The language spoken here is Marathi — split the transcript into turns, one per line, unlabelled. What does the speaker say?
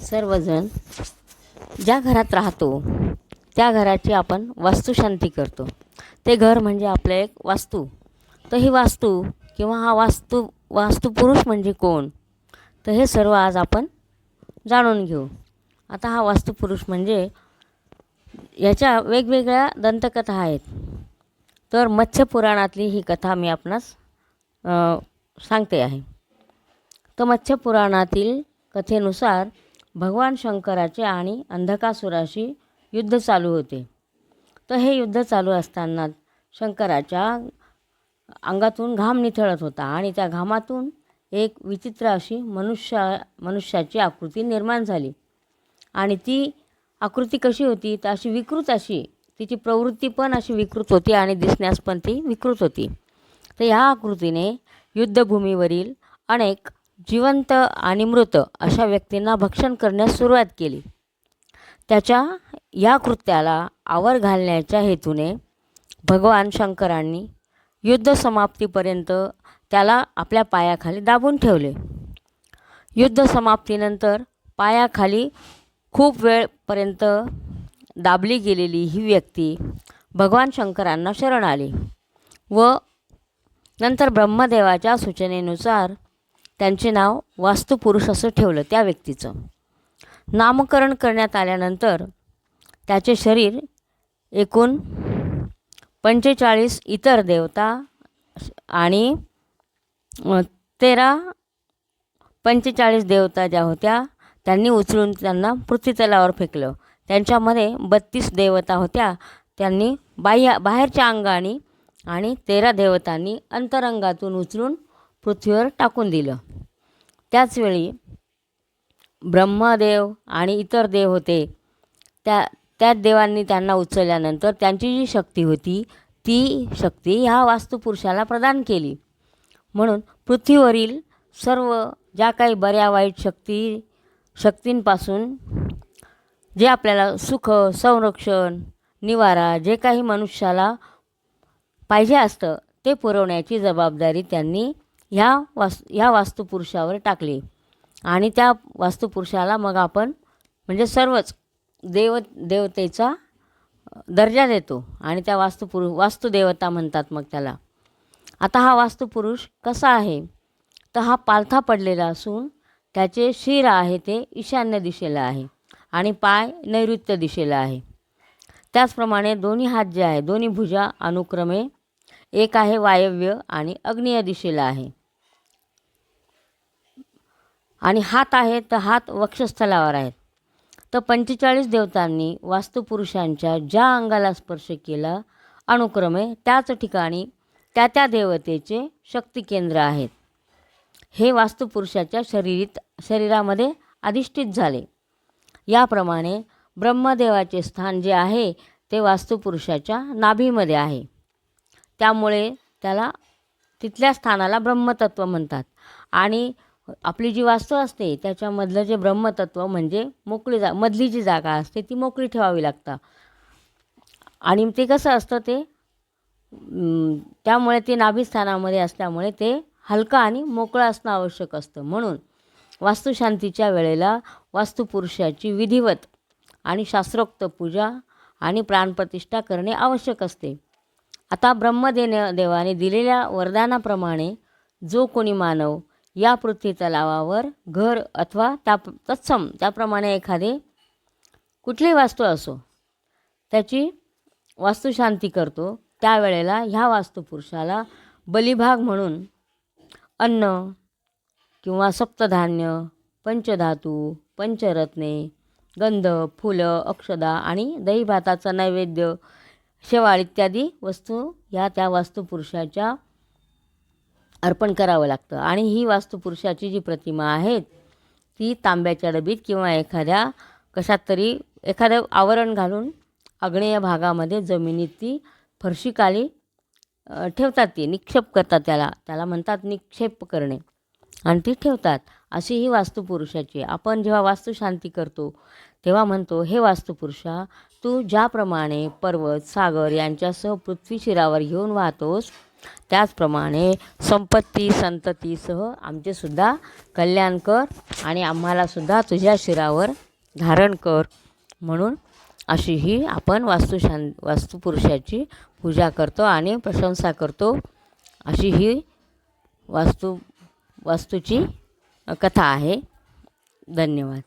सर्वजण ज्या घरात राहतो त्या घराची आपण वास्तुशांती करतो. ते घर म्हणजे आपलं एक वास्तू. तर ही वास्तू किंवा हा वास्तू वास्तुपुरुष म्हणजे कोण? तर हे सर्व आज आपण जाणून घेऊ. आता हा वास्तुपुरुष म्हणजे याच्या वेगवेगळ्या दंतकथा आहेत. तर मत्स्यपुराणातली ही कथा मी आपणास सांगते आहे. तर मत्स्यपुराणातील कथेनुसार भगवान शंकराचे आणि अंधकासुराशी युद्ध चालू होते. तर हे युद्ध चालू असताना शंकराच्या अंगातून घाम निथळत होता आणि त्या घामातून एक विचित्र अशी मनुष्या मनुष्याची आकृती निर्माण झाली. आणि ती आकृती कशी होती? तर अशी विकृत अशी तिची प्रवृत्ती पण अशी विकृत होती आणि दिसण्यास पण ती विकृत होती. तर ह्या आकृतीने युद्धभूमीवरील अनेक जिवंत आणि मृत अशा व्यक्तींना भक्षण करण्यास सुरुवात केली. त्याच्या या कृत्याला आवर घालण्याच्या हेतूने भगवान शंकरांनी युद्ध समाप्तीपर्यंत त्याला आपल्या पायाखाली दाबून ठेवले. युद्ध समाप्तीनंतर पायाखाली खूप वेळपर्यंत दाबली गेलेली ही व्यक्ती भगवान शंकरांना शरण आली व नंतर ब्रह्मदेवाच्या सूचनेनुसार त्यांचे नाव वास्तुपुरुष असं ठेवलं त्या व्यक्तीचं. नामकरण करण्यात आल्यानंतर त्याचे शरीर एकूण पंचेचाळीस इतर देवता आणि तेरा पंचेचाळीस देवता ज्या होत्या त्यांनी उचलून त्यांना पृथ्वीतलावर फेकलं. त्यांच्यामध्ये बत्तीस देवता होत्या. त्यांनी बाह्य बाहेरच्या अंगाने आणि तेरा देवतांनी अंतरंगातून उचलून पृथ्वीवर टाकून दिलं. त्याचवेळी ब्रह्मदेव आणि इतर देव होते. त्या त्याच देवांनी त्यांना उचलल्यानंतर त्यांची जी शक्ती होती ती शक्ती ह्या वास्तुपुरुषाला प्रदान केली. म्हणून पृथ्वीवरील सर्व ज्या काही बऱ्या वाईट शक्ती शक्तींपासून जे आपल्याला सुख संरक्षण निवारा जे काही मनुष्याला पाहिजे असतं ते पुरवण्याची जबाबदारी त्यांनी ह्या वास ह्या वास्तुपुरुषावर टाकली. आणि त्या वास्तुपुरुषाला मग आपण म्हणजे सर्वच देव देवतेचा दर्जा देतो. आणि त्या वास्तुपुरु वास्तुदेवता म्हणतात मग त्याला. आता हा वास्तुपुरुष कसा आहे? तर हा पालथा पडलेला असून त्याचे शिर आहे ते ईशान्य दिशेला आहे आणि पाय नैऋत्य दिशेला आहे. त्याचप्रमाणे दोन्ही हात जे आहे दोन्ही भुजा अनुक्रमे एक आहे वायव्य आणि अग्नेय दिशेला आहे. आणि हात आहे तर हात वक्षस्थलावर आहेत. तर पंचेचाळीस देवतांनी वास्तुपुरुषांच्या ज्या अंगाला स्पर्श केला अनुक्रमे त्याच ठिकाणी त्या त्या देवतेचे शक्ती केंद्र आहेत. हे वास्तुपुरुषाच्या शरीरीत शरीरामध्ये अधिष्ठित झाले. याप्रमाणे ब्रह्मदेवाचे स्थान जे आहे ते वास्तुपुरुषाच्या नाभीमध्ये आहे. त्यामुळे त्याला तिथल्या स्थानाला ब्रह्मतत्व म्हणतात. आणि आपली जी वास्तू असते त्याच्यामधलं जे ब्रह्मतत्व म्हणजे मोकळी जा मधली जी जागा असते ती मोकळी ठेवावी लागतं. आणि ते कसं असतं ते त्यामुळे ते नाभिस्थानामध्ये असल्यामुळे ते हलकं आणि मोकळं असणं आवश्यक असतं. म्हणून वास्तुशांतीच्या वेळेला वास्तुपुरुषाची विधिवत आणि शास्त्रोक्त पूजा आणि प्राणप्रतिष्ठा करणे आवश्यक असते. आता ब्रह्मदेने देवाने दिलेल्या वरदानाप्रमाणे जो कोणी मानव या पृथ्वी तलावावर घर अथवा त्या तत्सम त्याप्रमाणे एखादे कुठलीही वास्तू असो त्याची वास्तुशांती करतो त्यावेळेला ह्या वास्तुपुरुषाला बलिभाग म्हणून अन्न किंवा सप्तधान्य पंचधातू पंचरत्ने गंध फुलं अक्षदा आणि दहीभाताचा नैवेद्य शेवाळ इत्यादी वस्तू ह्या त्या वास्तुपुरुषाच्या अर्पण करावं लागतं. आणि ही वास्तुपुरुषाची जी प्रतिमा आहे ती तांब्याच्या डबीत किंवा एखाद्या कशात तरी एखादं आवरण घालून आग्नेय भागामध्ये जमिनीत ती फरशीखाली ठेवतात ती निक्षेप करतात त्याला. त्याला म्हणतात निक्षेप करणे. आणि ती ठेवतात. अशी ही वास्तुपुरुषाची आपण जेव्हा वास्तुशांती करतो तेव्हा म्हणतो हे वास्तुपुरुषा तू ज्याप्रमाणे पर्वत सागर यांच्यासह पृथ्वी शिरावर घेऊन वाहतोस त्याचप्रमाणे संपत्ती संततीसह आमचेसुद्धा कल्याण कर आणि आम्हालासुद्धा तुझ्या शिरावर धारण कर म्हणून अशी ही आपण वास्तुशां वास्तुपुरुषाची पूजा करतो आणि प्रशंसा करतो. अशी ही वास्तू वास्तूची कथा आहे. धन्यवाद.